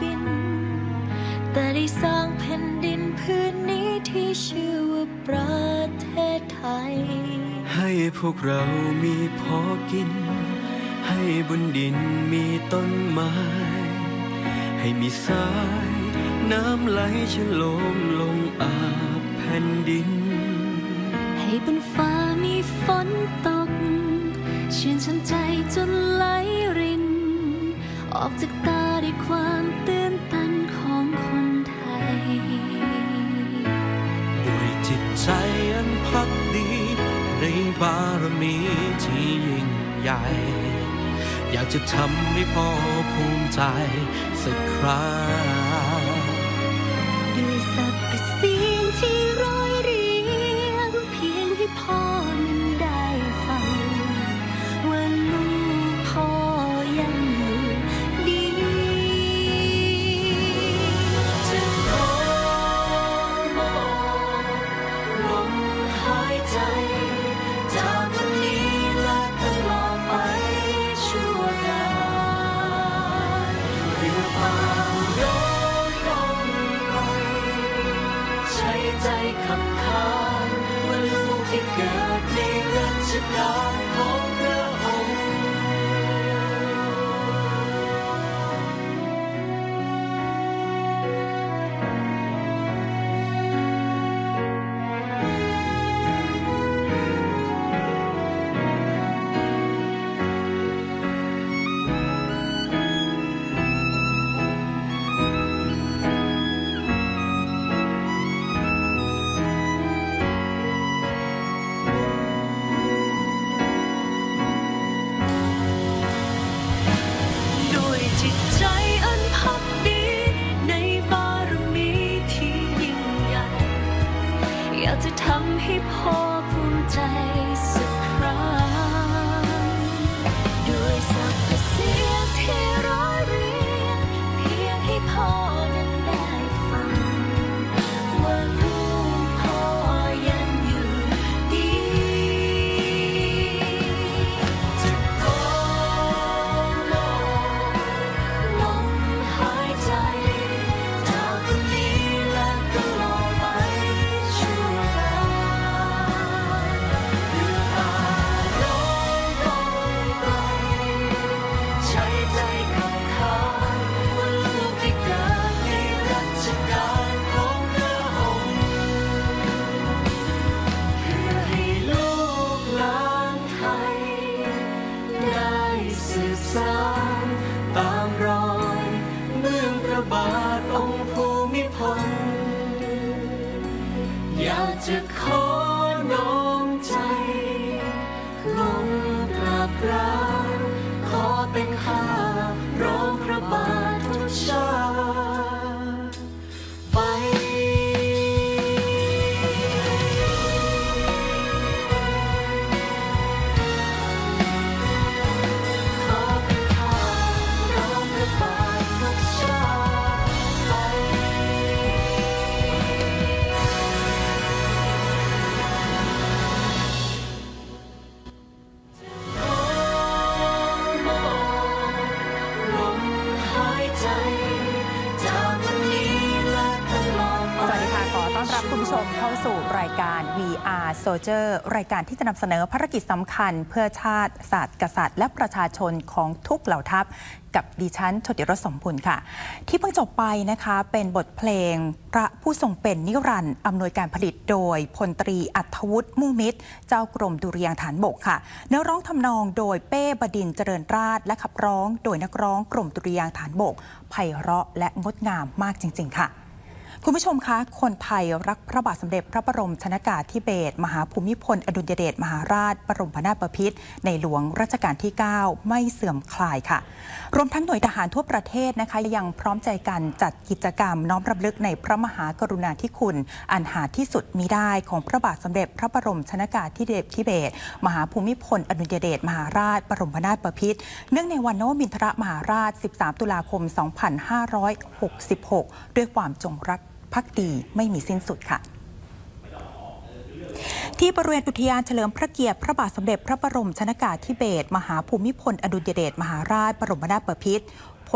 บิน แต่ได้สร้างแผ่นดินพื้นนี้ที่ชื่อว่าประเทศไทย ให้พวกเรามีพอกิน ให้บนดินมีต้นไม้ ให้มีสาย น้ำไหลฉโลมลงอาบแผ่นดิน ให้บนฟ้ามีฝนตกชื่นชนใจจนไหลริน ออกจากตาด้วยความ ใจอันพักดี ในบารมีที่ยิ่งใหญ่ อยากจะทำให้พ่อภูมิใจสักครั้งด้วยสรรพสิ่งที่ อยากจะทำให้พ่อภูมิใจ VR Soldier รายการที่จะนำเสนอภารกิจสำคัญ เพื่อชาติ ศาสตร์กษัตริย์ และประชาชนของทุกเหล่าทัพ กับดิฉันชติรสสมบุญค่ะ ที่เพิ่งจบไปนะคะเป็นบทเพลง พระผู้ทรงเป็นนิรันดร์อำนวยการผลิตโดยพลตรีอัธวุฒิมุ่งมิตร เจ้ากรมดุริยางฐานบกค่ะเนื้อร้องทำนองโดยเป้บดินเจริญราชและขับร้อง โดยนักร้องกรมดุริยางฐานบกไพเราะและงดงามมากจริง ๆ ค่ะ คุณผู้ชมคะ คนไทยรักพระบาทสมเด็จพระบรมชนากาธิเบศรมหาภูมิพล อดุลยเดชมหาราช บรมนาถบพิตรในหลวงรัชกาลที่ 9 ไม่เสื่อมคลายค่ะ รวมทั้งหน่วยทหารทั่วประเทศนะคะ ยังพร้อมใจกันจัดกิจกรรมน้อมรำลึกในพระมหากรุณาธิคุณ อันหาที่สุดมิได้ของพระบาทสมเด็จพระบรมชนากาธิเบศรธิเบศมหาภูมิพล อดุลยเดชมหาราช บรมนาถบพิตรเนื่องในวันนวมินทรมหาราช 13 ตุลาคม 2566 ด้วยความจงรัก พักดีไม่มีสิ้นสุดค่ะที่บริเวณอุทยานเฉลิมพระเกียรติพระบาทสมเด็จพระบรมชนากาธิเบศรมหาภูมิพล อดุลยเดชมหาราช บรมนาถบพิตร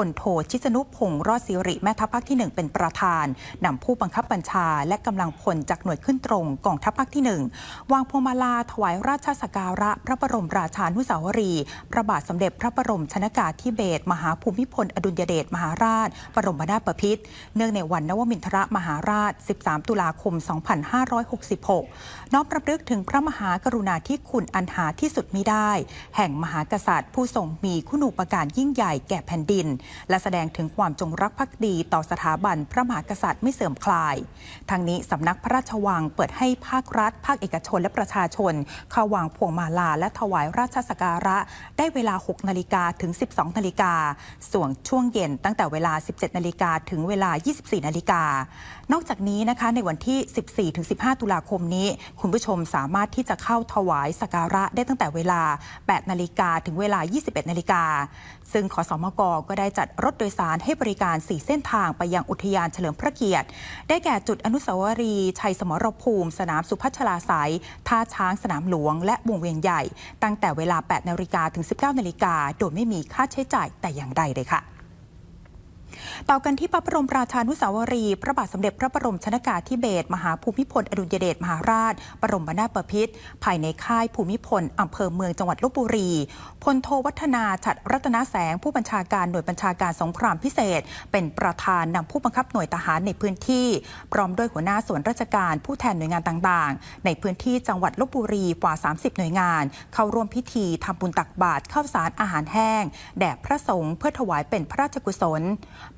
ลโทชิสนุพงศ์รอดสิริแม่ทัพภาคที่ 1 เป็นประธานนำผู้บังคับบัญชา และกำลังพลจากหน่วยขึ้นตรงกองทัพภาคที่ 1 วางพวงมาลาถวายราชสักการะ พระบรมราชานุสาวรี พระบาทสมเด็จพระบรมชนากาธิเบศมหาภูมิพล อดุลยเดชมหาราช บรมนาถบพิตรเนื่องในวันนวมินทรมหาราช 13 ตุลาคม 2566 น้อมรำลึกถึงพระมหากรุณาธิคุณอันหาที่สุดมิได้ แห่งมหากษัตริย์ ผู้ทรงมีคุณูปการยิ่งใหญ่แก่แผ่นดินและแสดงถึงความจงรักภักดีต่อสถาบันพระมหากษัตริย์ไม่เสื่อมคลาย ทางนี้สำนักพระราชวังเปิดให้ภาครัฐ ภาคเอกชนและประชาชน เข้าวางพวงมาลาและถวายราชสักการะ ได้เวลา 6 นาฬิกาถึง 12 นาฬิกา ส่วนช่วงเย็นตั้งแต่เวลา 17 นาฬิกาถึงเวลา 24 นาฬิกา นอกจากนี้นะคะในวันที่ 14-15 ตุลาคมนี้ คุณผู้ชมสามารถที่จะเข้าถวายสักการะได้ตั้งแต่เวลา 8 นาฬิกาถึงเวลา 21 นาฬิกา ซึ่งขอสมกก็ได้จัดรถโดยสารให้บริการ 4 เส้นทางไปยังอุทยานเฉลิมพระเกียรติ ได้แก่จุดอนุสาวรีย์ชัยสมรภูมิ สนามสุพัชลาสายท่าช้างสนามหลวง และวงเวียนใหญ่ ตั้งแต่เวลา 8 นาฬิกาถึง 19 นาฬิกาโดยไม่มีค่าใช้จ่ายแต่อย่างใดเลยค่ะ ต่อกันที่พระบรมราชานุสาวรีย์พระบาทสมเด็จพระบรมชนากาธิเบศรมหาภูมิพลอดุลยเดชมหาราช บรมนาถบพิตรภายในค่ายภูมิพลอำเภอเมืองจังหวัดลบบุรีพลโทวัฒนาฉัดรัตนแสง ผู้บัญชาการหน่วยบัญชาการสงครามพิเศษ เป็นประธานนำผู้บังคับหน่วยทหารในพื้นที่ พร้อมด้วยหัวหน้าส่วนราชการผู้แทนหน่วยงานต่างๆ ในพื้นที่จังหวัดลบบุรีกว่า 30 หน่วยงาน เข้าร่วมพิธีทำบุญตักบาตรข้าวสารอาหารแห้ง แด่พระสงฆ์เพื่อถวายเป็นพระราชกุศล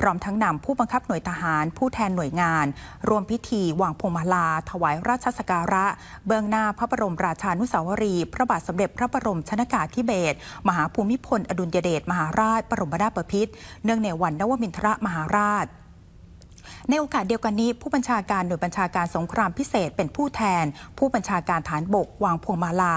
พร้อมทั้งนำผู้บังคับหน่วยทหาร ผู้แทนหน่วยงาน รวมพิธีวางพวงมาลา ถวายราชสักการะ เบื้องหน้าพระบรมราชานุสาวรีย์พระบาทสมเด็จพระบรมชนากาธิเบศรมหาภูมิพล อดุลยเดชมหาราช บรมนาถบพิตรเนื่องในวันนวมินทรมหาราช ในโอกาสเดียวกันนี้ ผู้บัญชาการหน่วยบัญชาการสงครามพิเศษเป็นผู้แทน ผู้บัญชาการฐานบกวางพวงมาลา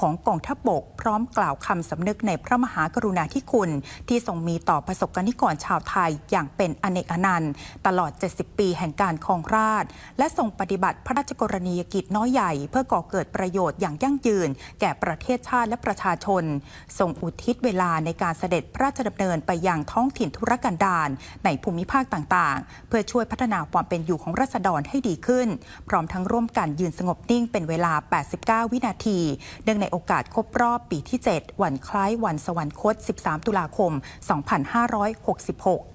ของกองทัพบบก พร้อมกล่าวคำสำนึกในพระมหากรุณาธิคุณ ที่ทรงมีต่อประสบกนิกรชาวไทยอย่างเป็นอเนกอนันต์ ตลอด 70 ปีแห่งการครองราชและทรงปฏิบัติพระราชกรณียกิจน้อยใหญ่ เพื่อก่อเกิดประโยชน์อย่างยั่งยืน แก่ประเทศชาติและประชาชนทรงอุทิศเวลาในการเสด็จพระราชดำเนินไปยังท้องถิ่นธุรกันดารในภูมิภาคต่างๆ เพื่อช่วยพัฒนาความเป็นอยู่ของรัษฎรให้ดีขึ้น พร้อมทั้งร่วมกันยืนสงบนิ่งเป็นเวลา 89 วินาที เนื่องในโอกาสครบรอบปีที่ 7 วันคล้ายวันสวรรคต 13 ตุลาคม 2566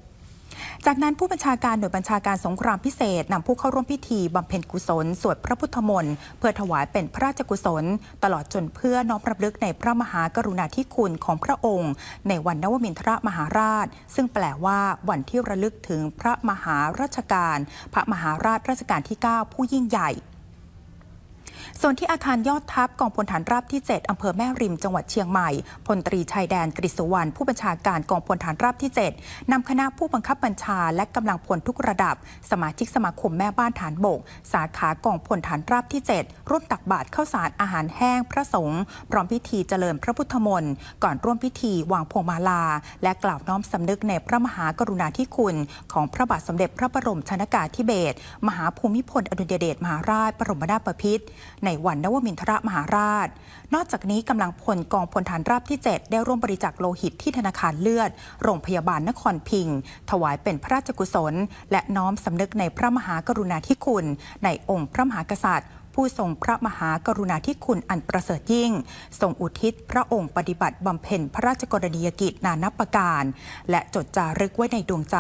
จากนั้นผู้บัญชาการหน่วยบัญชาการสงครามพิเศษนำผู้เข้าร่วมพิธีบำเพ็ญกุศลสวดพระพุทธมนต์เพื่อถวายเป็นพระราชกุศล ตลอดจนเพื่อน้อมรำลึกในพระมหากรุณาธิคุณของพระองค์ ในวันนวมินทรมหาราช ซึ่งแปลว่าวันที่ระลึกถึงพระมหาราชการ พระมหาราชราชการที่ 9 ผู้ยิ่งใหญ่ ส่วนที่อาคารยอดทัพกองพลฐานราบที่ 7 อำเภอแม่ริม จังหวัดเชียงใหม่ พลตรีชายแดนกฤษสุวรรณผู้บัญชาการกองพลฐานราบที่ 7 นำคณะผู้บังคับบัญชาและกำลังพลทุกระดับ สมาชิกสมาคมแม่บ้านฐานบก สาขากองพลฐานราบที่ 7 ร่วมตักบาตรข้าวสารอาหารแห้งพระสงฆ์พร้อมพิธีเจริญพระพุทธมนต์ก่อนร่วมพิธีวางพวงมาลา และกล่าวน้อมสำนึกในพระมหากรุณาธิคุณ ของพระบาทสมเด็จพระบรมชนากาธิเบศรมหาภูมิพลอดุลยเดชมหาราชบรมนาถบพิตรในวันนวมินทรมหาราช นอกจากนี้กำลังพลกองพลฐานราบที่ 7 ได้ร่วมบริจาคโลหิตที่ธนาคารเลือด โรงพยาบาลนครพิง ถวายเป็นพระราชกุศล และน้อมสำนึกในพระมหากรุณาธิคุณ ในองค์พระมหากษัตริย์ผู้ทรงพระมหากรุณาธิคุณอันประเสริฐยิ่ง ทรงอุทิศพระองค์ปฏิบัติบำเพ็ญพระราชกรณียกิจนานับประการ และจดจารึกไว้ในดวงใจ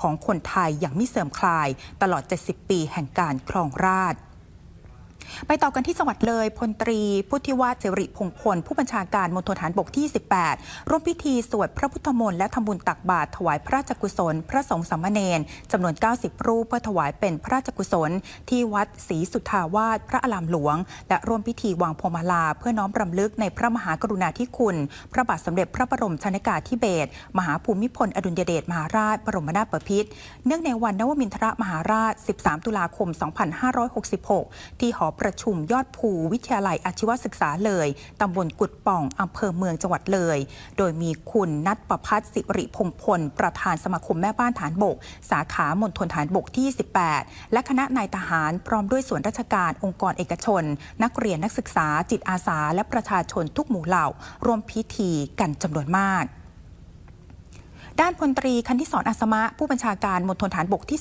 ของคนไทยอย่างไม่เสื่อมคลายตลอด 70 ปีแห่งการครองราช ไปต่อกันที่จังหวัดเลยพลตรีพุทธิวัฒน์สิริพงพล ผู้บัญชาการมณฑลฐานบกที่ 18 ร่วมพิธีสวดพระพุทธมนต์และทำบุญตักบาตรถวายพระราชกุศล พระสงฆ์สามเณรจำนวน 90 รูปเพื่อถวายเป็นพระราชกุศล ที่วัดศรีสุทธาวาสพระอารามหลวง และร่วมพิธีวางพวงมาลา เพื่อน้อมรำลึกในพระมหากรุณาธิคุณ พระบาทสมเด็จพระบรมชนกาธิเบศรมหาภูมิพลอดุลยเดชมหาราช บรมนาถบพิตรเนื่องในวันนวมินทรมหาราช 13 ตุลาคม 2566 ที่หอประชุมยอดภูวิทยาลัยอาชีวศึกษาเลยตำบลกุดป่องอำเภอเมืองจังหวัดเลย โดยมีคุณนัทประพัฒน์สิริพงพล ประธานสมาคมแม่บ้านฐานบก สาขามณฑลฐานบกที่ 18 และคณะนายทหารพร้อมด้วยส่วนราชการองค์กรเอกชน นักเรียนนักศึกษาจิตอาสา และประชาชนทุกหมู่เหล่า ร่วมพิธีกันจำนวนมาก ด้านพลตรีคันทิสอนอัสมะ ผู้บัญชาการมณฑลฐานบกที่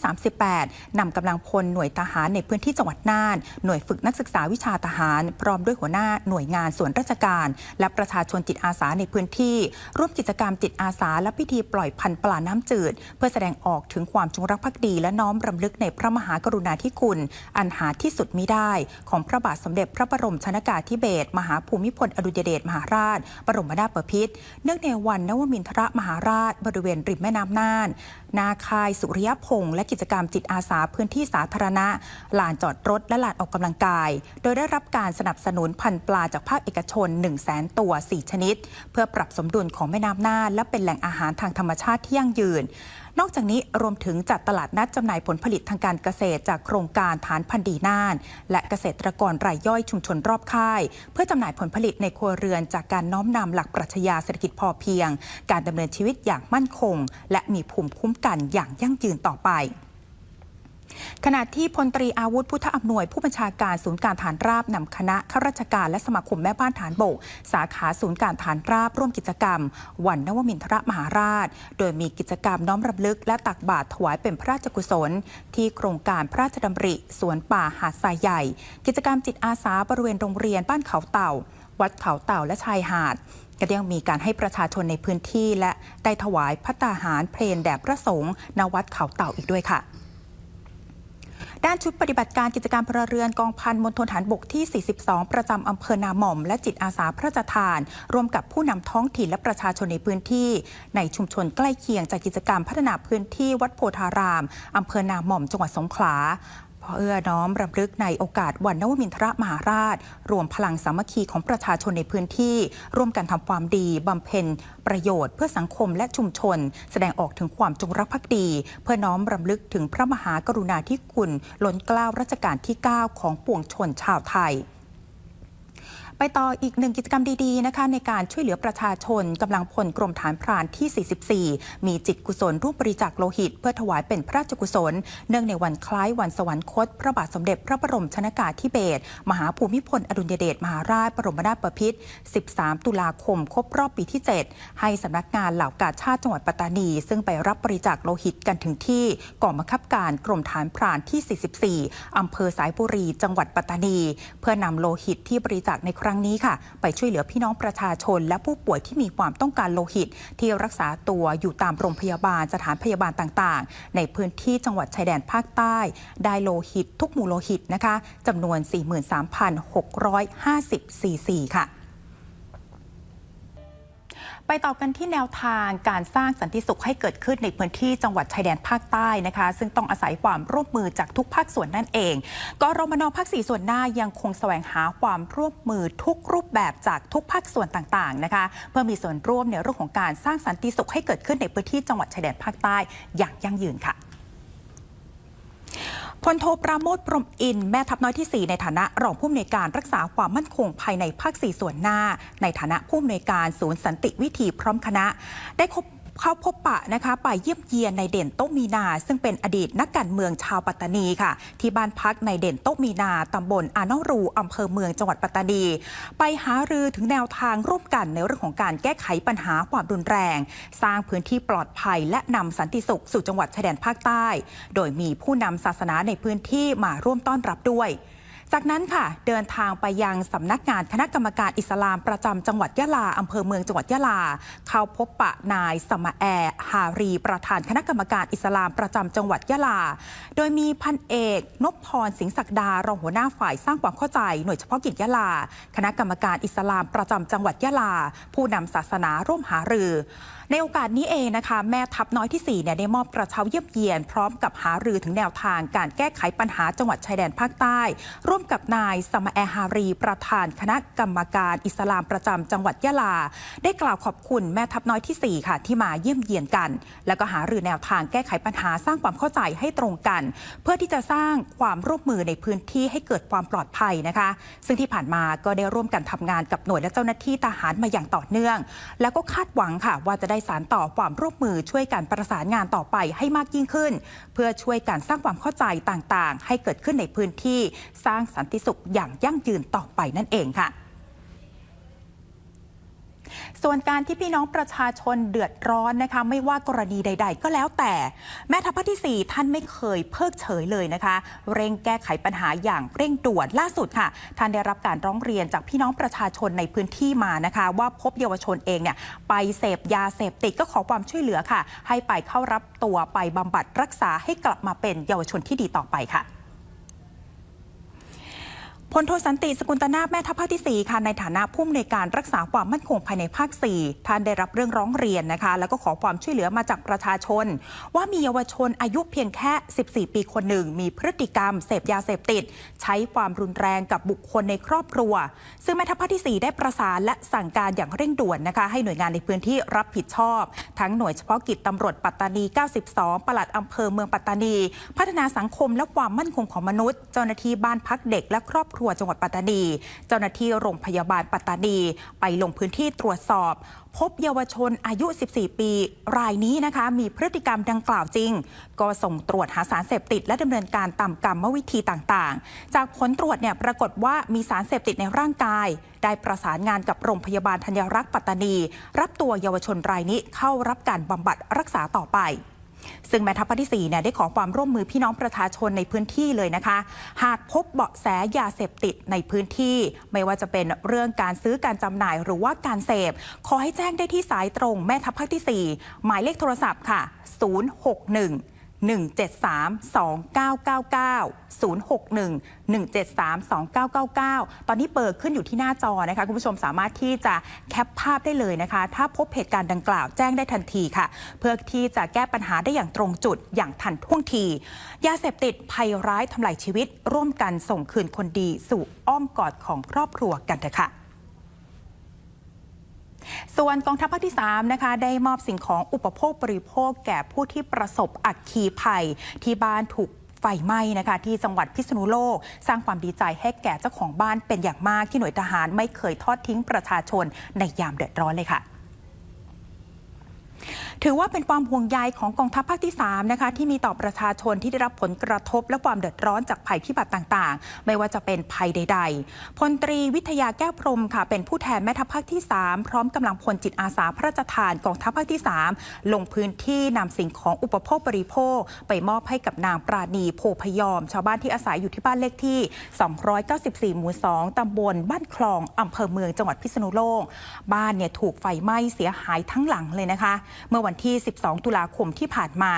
38นำกำลังพลหน่วยทหารในพื้นที่จังหวัดน่าน หน่วยฝึกนักศึกษาวิชาทหาร พร้อมด้วยหัวหน้าหน่วยงานส่วนราชการ และประชาชนจิตอาสาในพื้นที่ ร่วมกิจกรรมจิตอาสา และพิธีปล่อยพันธุ์ปลาน้ำจืด เพื่อแสดงออกถึงความจงรักภักดี และน้อมรำลึกในพระมหากรุณาธิคุณ อันหาที่สุดมิได้ ของพระบาทสมเด็จพระบรมชนากาธิเบศรมหาภูมิพลอดุลยเดชมหาราช บรมนาถบพิตรเนื่องในวันนวมินทรมหาราชบริเววณริมแม่น้ำน่าน นาคายสุริยพงษ์และกิจกรรมจิตอาสาพื้นที่สาธารณะ ลานจอดรถและลานออกกำลังกาย โดยได้รับการสนับสนุนพันปลาจากภาคเอกชน 1 0 0 0 0แตัว 4 ชนิด เพื่อปรับสมดุลของแม่น้ำน่าน และเป็นแหล่งอาหารทางธรรมชาติที่ยั่งยืน นอกจากนี้รวมถึงจัดตลาดนัดจำหน่ายผลผลิตทางการเกษตร จากโครงการฐานพันธุ์ดีน่าน และเกษตรกรรายย่อยชุมชนรอบค่าย เพื่อจำหน่ายผลผลิตในครัวเรือนจากการน้อมนำหลักปรัชญาเศรษฐกิจพอเพียง การดำเนินชีวิตอย่างมั่นคง และมีภูมิคุ้มกันอย่างยั่งยืนต่อไป ขณะที่พลตรีอาวุธพุทธอำนวยผู้บัญชาการศูนย์การฐานราบนำคณะข้าราชการและสมาคมแม่บ้านฐานบก สาขาศูนย์การฐานราบร่วมกิจกรรม วันนวมินทรมหาราช โดยมีกิจกรรมน้อมรำลึกและตักบาตรถวายเป็นพระราชกุศล ที่โครงการพระราชดำริ สวนป่าหาดทรายใหญ่ กิจกรรมจิตอาสาบริเวณโรงเรียนบ้านเขาเต่า วัดเขาเต่าและชายหาดก็ยังมีการให้ประชาชนในพื้นที่และได้ถวายพัตตาหารเพลนแด่พระสงฆ์ณวัดเขาเต่าอีกด้วยค่ะ ด้านชุดปฏิบัติการกิจการพลเรือนกองพันมณฑลฐานบกที่ 42 ประจำอำเภอนาหม่อม และจิตอาสาพระราชทาน ร่วมกับผู้นำท้องถิ่นและประชาชนในพื้นที่ ในชุมชนใกล้เคียงจากกิจกรรมพัฒนาพื้นที่วัดโพธารามอำเภอนาหม่อมจังหวัดสงขลา เพื่อน้อมรำลึกในโอกาสวันนวมินทรมหาราช รวมพลังสามัคคีของประชาชนในพื้นที่ ร่วมกันทำความดีบำเพ็ญประโยชน์เพื่อสังคมและชุมชน แสดงออกถึงความจงรักภักดี เพื่อน้อมรำลึกถึงพระมหากรุณาธิคุณล้นเกล้ารัชกาลที่ 9 ของปวงชนชาวไทย ไปต่ออีกหนึ่งกิจกรรมดีๆนะคะในการช่วยเหลือประชาชนกำลังพลกรมฐานพรานที่ 44 มีจิตกุศลร่วมบริจาคโลหิต เพื่อถวายเป็นพระราชกุศล เนื่องในวันคล้ายวันสวรรคต พระบาทสมเด็จพระบรมชนากาธิเบศรมหาภูมิพลอดุลยเดชมหาราชบรมนาถบพิตร 13 ตุลาคม ครบรอบปีที่ 7 ให้สำนักงานเหล่ากาชาติจังหวัดปัตตานี ซึ่งไปรับบริจาคโลหิตกันถึงที่กองบังคับการกรมฐานพรานที่ 44อำเภอสายบุรี จังหวัดปัตตานี เพื่อนำโลหิตที่บริจาคในครั้งนี้ค่ะ ไปช่วยเหลือพี่น้องประชาชน และผู้ป่วยที่มีความต้องการโลหิต ที่รักษาตัวอยู่ตามโรงพยาบาลสถานพยาบาลต่างๆ ในพื้นที่จังหวัดชายแดนภาคใต้ ได้โลหิตทุกหมู่โลหิตนะคะจำนวน 43,650ซีซีค่ะ ไปต่อกันที่แนวทางการสร้างสันติสุขให้เกิดขึ้นในพื้นที่จังหวัดชายแดนภาคใต้นะคะ ซึ่งต้องอาศัยความร่วมมือจากทุกภาคส่วนนั่นเองกรมนภาคสี่ส่วนหน้ายังคงแสวงหาความร่วมมือทุกรูปแบบจากทุกภาคส่วนต่างๆนะคะ เพื่อมีส่วนร่วมในเรื่องของการสร้างสันติสุขให้เกิดขึ้นในพื้นที่จังหวัดชายแดนภาคใต้อย่างยั่งยืนค่ะ พลโทปราโมทพรมอิน แม่ทัพน้อยที่ 4 ในฐานะรองผู้อำนวยการรักษาความมั่นคงภายในภาค 4 ส่วนหน้า ในฐานะผู้อำนวยการศูนย์สันติวิธีพร้อมคณะ ได้คบ เข้าพบปะนะคะไปเยี่ยมเยียนในเด่นโต๊ะมีนา ซึ่งเป็นอดีตนักการเมืองชาวปัตตานีค่ะ ที่บ้านพักในเด่นโต๊ะมีนาตำบลอานอรูอำเภอเมืองจังหวัดปัตตานี ไปหารือถึงแนวทางร่วมกันในเรื่องของการแก้ไขปัญหาความรุนแรง สร้างพื้นที่ปลอดภัย และนำสันติสุขสู่จังหวัดชายแดนภาคใต้ โดยมีผู้นำศาสนาในพื้นที่มาร่วมต้อนรับด้วย จากนั้นค่ะเดินทางไปยังสำนักงานคณะกรรมการอิสลามประจำจังหวัดยะลาอำเภอเมืองจังหวัดยะลา เข้าพบปะนายสมาแอร์ฮารี ประธานคณะกรรมการอิสลามประจำจังหวัดยะลา โดยมีพันเอกนพพรสิงห์ศักดารองหัวหน้าฝ่ายสร้างความเข้าใจหน่วยเฉพาะกิจยะลา คณะกรรมการอิสลามประจำจังหวัดยะลา ผู้นำศาสนาร่วมหารือในโอกาสนี้เองนะคะ แม่ทัพน้อยที่ 4 เนี่ยได้มอบกระเช้าเยี่ยมเยียน พร้อมกับหารือถึงแนวทางการแก้ไขปัญหาจังหวัดชายแดนภาคใต้ ร่วมกับนายสมาแอฮารี ประธานคณะกรรมการอิสลามประจำจังหวัดยะลา ได้กล่าวขอบคุณแม่ทัพน้อยทีสี่ 4 ค่ะ ที่มาเยี่ยมเยียนกัน แล้วก็หารือแนวทางแก้ไขปัญหาสร้างความเข้าใจให้ตรงกัน เพื่อที่จะสร้างความร่วมมือในพื้นที่ให้เกิดความปลอดภัยนะคะ ซึ่งที่ผ่านมาก็ได้ร่วมกันทำงานกับหน่วยและเจ้าหน้าที่ทหารมาอย่างต่อเนื่อง แล้วก็คาดหวังค่ะว่าจะได้สารต่อความร่วมมือช่วยกันประสานงานต่อไปให้มากยิ่งขึ้น เพื่อช่วยกันสร้างความเข้าใจต่างๆ ให้เกิดขึ้นในพื้นที่สร้างสันติสุขอย่างยั่งยืนต่อไปนั่นเองค่ะ ส่วนการที่พี่น้องประชาชนเดือดร้อนนะคะ ไม่ว่ากรณีใด ๆ ก็แล้วแต่ แม่ทัพภาคที่ 4 ท่านไม่เคยเพิกเฉยเลยนะคะ เร่งแก้ไขปัญหาอย่างเร่งด่วนล่าสุดค่ะ ท่านได้รับการร้องเรียนจากพี่น้องประชาชนในพื้นที่มานะคะ ว่าพบเยาวชนเองเนี่ยไปเสพยาเสพติดก็ขอความช่วยเหลือค่ะ ให้ไปเข้ารับตัวไปบำบัดรักษาให้กลับมาเป็นเยาวชนที่ดีต่อไปค่ะ พลโทสันติสกุลตนาแม่ทัพภาคที่ 4 ค่ะ ในฐานะผู้อำนวยการรักษาความมั่นคงภายในภาค 4 ท่านได้รับเรื่องร้องเรียนนะคะ แล้วก็ขอความช่วยเหลือมาจากประชาชน ว่ามีเยาวชนอายุเพียงแค่ 14 ปีคนหนึ่ง มีพฤติกรรมเสพยาเสพติด ใช้ความรุนแรงกับบุคคลในครอบครัว ซึ่งแม่ทัพภาคที่ 4 ได้ประสานและสั่งการอย่างเร่งด่วนนะคะ ให้หน่วยงานในพื้นที่รับผิดชอบ ทั้งหน่วยเฉพาะกิจตำรวจปัตตานี 92 ปลัดอำเภอเมืองปัตตานี พัฒนาสังคมและความมั่นคงของมนุษย์ เจ้าหน้าที่บ้านพักเด็กและครอบครัวจังหวัดปัตตานี เจ้าหน้าที่โรงพยาบาลปัตตานี ไปลงพื้นที่ตรวจสอบ พบเยาวชนอายุ 14 ปี รายนี้นะคะ มีพฤติกรรมดังกล่าวจริง ก็ส่งตรวจหาสารเสพติด และดำเนินการตามกรรมวิธีต่างๆ จากผลตรวจเนี่ยปรากฏว่ามีสารเสพติดในร่างกาย ได้ประสานงานกับโรงพยาบาลธัญรักษ์ปัตตานี รับตัวเยาวชนรายนี้เข้ารับการบำบัดรักษาต่อไป ซึ่งแม่ทัพภาคที่4เนี่ยได้ขอความร่วมมือพี่น้องประชาชนในพื้นที่เลยนะคะ หากพบเบาะแสยาเสพติดในพื้นที่ ไม่ว่าจะเป็นเรื่องการซื้อการจำหน่ายหรือว่าการเสพ ขอให้แจ้งได้ที่สายตรงแม่ทัพภาคที่ 4 หมายเลขโทรศัพท์ค่ะ 061 173-2999 061 173-2999 ตอนนี้เปิดขึ้นอยู่ที่หน้าจอนะคะ คุณผู้ชมสามารถที่จะแคปภาพได้เลยนะคะ ถ้าพบเหตุการณ์ดังกล่าวแจ้งได้ทันทีค่ะ เพื่อที่จะแก้ปัญหาได้อย่างตรงจุดอย่างทันท่วงที ยาเสพติดภัยร้ายทำลายชีวิต ร่วมกันส่งคืนคนดีสู่อ้อมกอดของครอบครัวกันเถอะค่ะ ส่วนกองทัพภาคที่3นะคะได้มอบสิ่งของอุปโภคบริโภคแก่ผู้ที่ประสบอัคคีภัย ที่บ้านถูกไฟไหม้นะคะที่จังหวัดพิษณุโลก สร้างความดีใจให้แก่เจ้าของบ้านเป็นอย่างมากที่หน่วยทหารไม่เคยทอดทิ้งประชาชนในยามเดือดร้อนเลยค่ะ ถือว่าเป็นความห่วงใยของกองทัพภาคที่3นะคะที่มีต่อประชาชนที่ได้รับผลกระทบ และความเดือดร้อนจากภัยพิบัติต่างๆ ไม่ว่าจะเป็นภัยใด ๆ พลตรีวิทยาแก้วพรมค่ะ เป็นผู้แทนแม่ทัพภาคที่ 3 พร้อมกำลังพลจิตอาสาพระราชทานกองทัพภาคที่ 3 ลงพื้นที่นำสิ่งของอุปโภคบริโภค ไปมอบให้กับนางปราณีโพพยอม ชาวบ้านที่อาศัยอยู่ที่บ้านเลขที่ 294 หมู่ 2ตำบลบ้านคลองอำเภอเมืองจังหวัดพิษณุโลก บ้านเนี่ยถูกไฟไหม้เสียหายทั้งหลังเลยนะคะเมื่อวันที่ 12 ตุลาคมที่ผ่านมา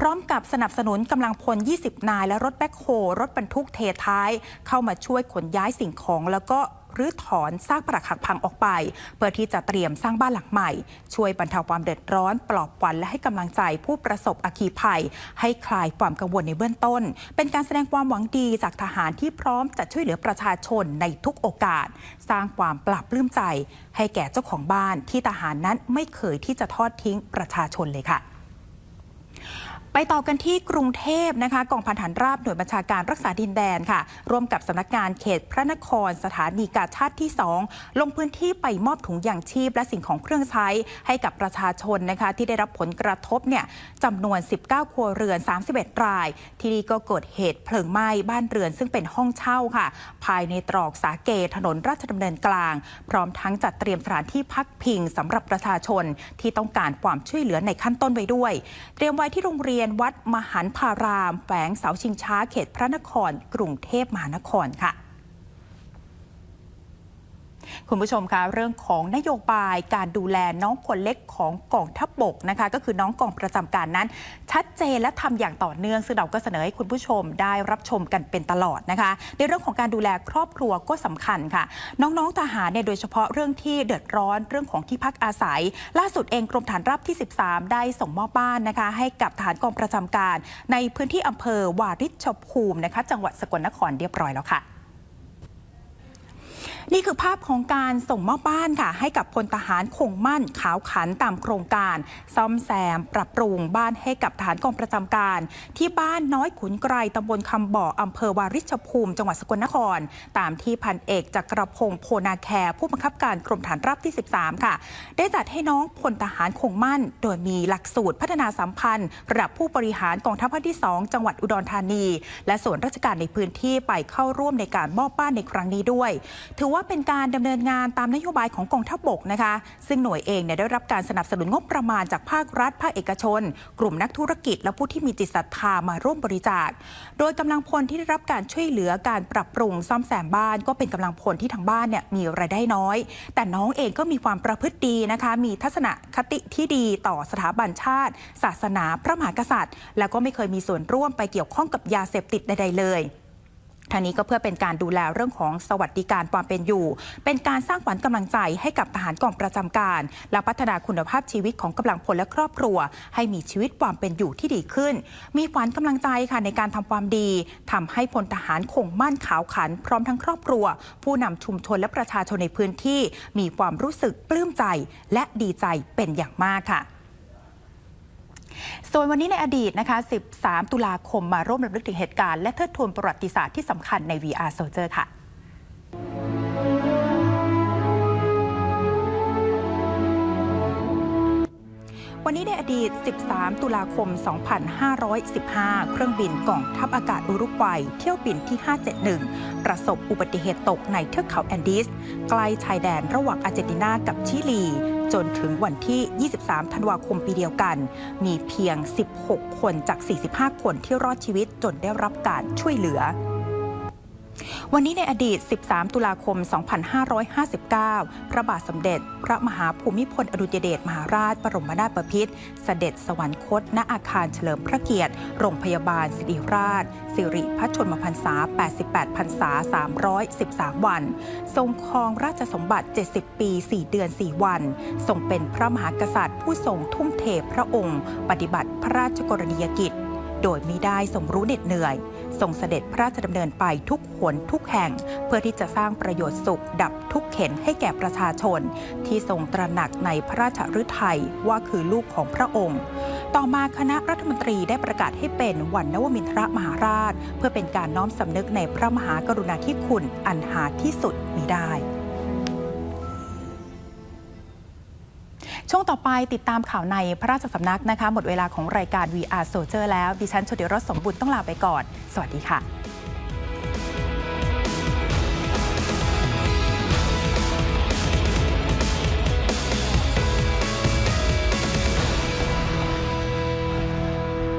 พร้อมกับสนับสนุนกำลังพล 20 นาย และรถแบ็คโฮรถบรรทุกเทท้าย เข้ามาช่วยขนย้ายสิ่งของแล้วก็ รื้อถอนซากปรักหักพังออกไป เพื่อที่จะเตรียมสร้างบ้านหลังใหม่ ช่วยบรรเทาความเดือดร้อน ปลอบขวัญและให้กำลังใจผู้ประสบอัคคีภัย ให้คลายความกังวลในเบื้องต้น เป็นการแสดงความหวังดีจากทหารที่พร้อมจะช่วยเหลือประชาชนในทุกโอกาส สร้างความปรับปลื้มใจ ให้แก่เจ้าของบ้านที่ทหารนั้นไม่เคยที่จะทอดทิ้งประชาชนเลยค่ะ ไปต่อกันที่กรุงเทพนะคะกองพันฐานราบหน่วยบัญชาการรักษาดินแดนค่ะ ร่วมกับสำนักงานเขตพระนครสถานีกาชาติที่ 2 ลงพื้นที่ไปมอบถุงยางชีพและสิ่งของเครื่องใช้ ให้กับประชาชนนะคะที่ได้รับผลกระทบเนี่ยจำนวน 19 ครัวเรือน 31 ราย ที่นี่ก็เกิดเหตุเพลิงไหม้บ้านเรือนซึ่งเป็นห้องเช่าค่ะ ภายในตรอกสาเกถนนราชดำเนินกลาง พร้อมทั้งจัดเตรียมสถานที่พักพิงสำหรับประชาชนที่ต้องการความช่วยเหลือในขั้นต้นไว้ด้วย เตรียมไว้ที่โรงเรียนวัดมหันพารามแฝงเสาชิงช้าเขตพระนคร กรุงเทพมหานครค่ะ คุณผู้ชมคะเรื่องของนโยบายการดูแลน้องคนเล็กของกองทัพบบกนะคะก็คือน้องกองประจำการนั้น ชัดเจนและทำอย่างต่อเนื่องซึ่งเราก็เสนอให้คุณผู้ชมได้รับชมกันเป็นตลอดนะคะ ในเรื่องของการดูแลครอบครัวก็สำคัญค่ะ น้องๆทหารเนี่ยโดยเฉพาะเรื่องที่เดือดร้อนเรื่องของที่พักอาศัย ล่าสุดเองกรมฐานราบที่ 13 ได้ส่งมอบบ้านนะคะ ให้กับฐานกองประจำการ ในพื้นที่อำเภอวาริชภูมินะคะ จังหวัดสกลนครเรียบร้อยแล้วค่ะ นี่คือภาพของการส่งมอบบ้านค่ะ ให้กับพลทหารคงมั่นขาวขันตามโครงการ ซ่อมแซม ปรับปรุงบ้านให้กับฐานกองประจำการ ที่บ้านน้อยขุนไกรตำบลคำบ่ออำเภอวาริชภูมิ จังหวัดสกลนคร ตามที่พันเอกจักรพงศ์โพนาแคร์ผู้บังคับการกรมฐานราบที่ 13 ค่ะ ได้จัดให้น้องพลทหารคงมั่น โดยมีหลักสูตรพัฒนาสัมพันธ์ระดับผู้บริหารกองทัพภาคที่ 2 จังหวัดอุดรธานี และส่วนราชการในพื้นที่ไปเข้าร่วมในการมอบบ้านในครั้งนี้ด้วย ถือว่าว่าเป็นการดำเนินงานตามนโยบายของกองทัพบกนะคะ ซึ่งหน่วยเองเนี่ยได้รับการสนับสนุนงบประมาณจากภาครัฐ ภาคเอกชน กลุ่มนักธุรกิจ และผู้ที่มีจิตศรัทธามาร่วมบริจาค โดยกำลังพลที่ได้รับการช่วยเหลือการปรับปรุงซ่อมแซมบ้าน ก็เป็นกำลังพลที่ทางบ้านเนี่ยมีรายได้น้อย แต่น้องเองก็มีความประพฤติดีนะคะ มีทัศนคติที่ดีต่อสถาบันชาติ ศาสนาพระมหากษัตริย์ แล้วก็ไม่เคยมีส่วนร่วมไปเกี่ยวข้องกับยาเสพติดใดๆเลย ทางนี้ก็เพื่อเป็นการดูแลเรื่องของสวัสดิการความเป็นอยู่ เป็นการสร้างขวัญกำลังใจให้กับทหารกองประจำการ และพัฒนาคุณภาพชีวิตของกำลังพลและครอบครัว ให้มีชีวิตความเป็นอยู่ที่ดีขึ้น มีขวัญกำลังใจค่ะในการทำความดีทำให้พลทหารคงมั่นขาวขัน พร้อมทั้งครอบครัว ผู้นำชุมชนและประชาชนในพื้นที่ มีความรู้สึกปลื้มใจ และดีใจเป็นอย่างมากค่ะ ส่วนวันนี้ในอดีตนะคะ 13 ตุลาคมมาร่วมรำลึกถึงเหตุการณ์และเทิดทูนประวัติศาสตร์ที่สำคัญใน VR Soldier ค่ะวันนี้ในอดีต 13 ตุลาคม 2515 เครื่องบินกองทัพอากาศอุรุกวัย เที่ยวบินที่ 571 ประสบอุบัติเหตุตกในเทือกเขาแอนดีส ใกล้ชายแดนระหว่างอาร์เจนตินากับชิลี จนถึงวันที่ 23 ธันวาคมปีเดียวกัน มีเพียง 16 คนจาก 45 คนที่รอดชีวิตจนได้รับการช่วยเหลือ วันนี้ในอดีต 13 ตุลาคม 2559 พระบาทสมเด็จ พระมหาภูมิพลอดุลยเดชมหาราช บรมนาถบพิตรเสด็จสวรรคต ณ อาคารเฉลิมพระเกียรติ โรงพยาบาลศิริราช สิริพระชนมพรรษา 88พรรษา 313 วัน ทรงครองราชสมบัติ 70 ปี 4 เดือน 4 วัน ทรงเป็นพระมหากษัตริย์ผู้ทรงทุ่มเทพระองค์ ปฏิบัติพระราชกรณียกิจ โดยมิได้ทรงรู้เหน็ดเหนื่อย ทรงเสด็จพระราชดำเนินไปทุกหนทุกแห่ง เพื่อที่จะสร้างประโยชน์สุขดับทุกเข็นให้แก่ประชาชน ที่ทรงตระหนักในพระราชฤทัยว่าคือลูกของพระองค์ ต่อมาคณะรัฐมนตรีได้ประกาศให้เป็นวันนวมินทรมหาราช เพื่อเป็นการน้อมสำนึกในพระมหากรุณาธิคุณอันหาที่สุดมิได้ ช่วงต่อไปติดตามข่าวในพระราชสำนักนะคะ หมดเวลาของรายการ VR Soldier แล้ว ดิฉันชดิรสสมบุญต้องลาไปก่อน สวัสดีค่ะ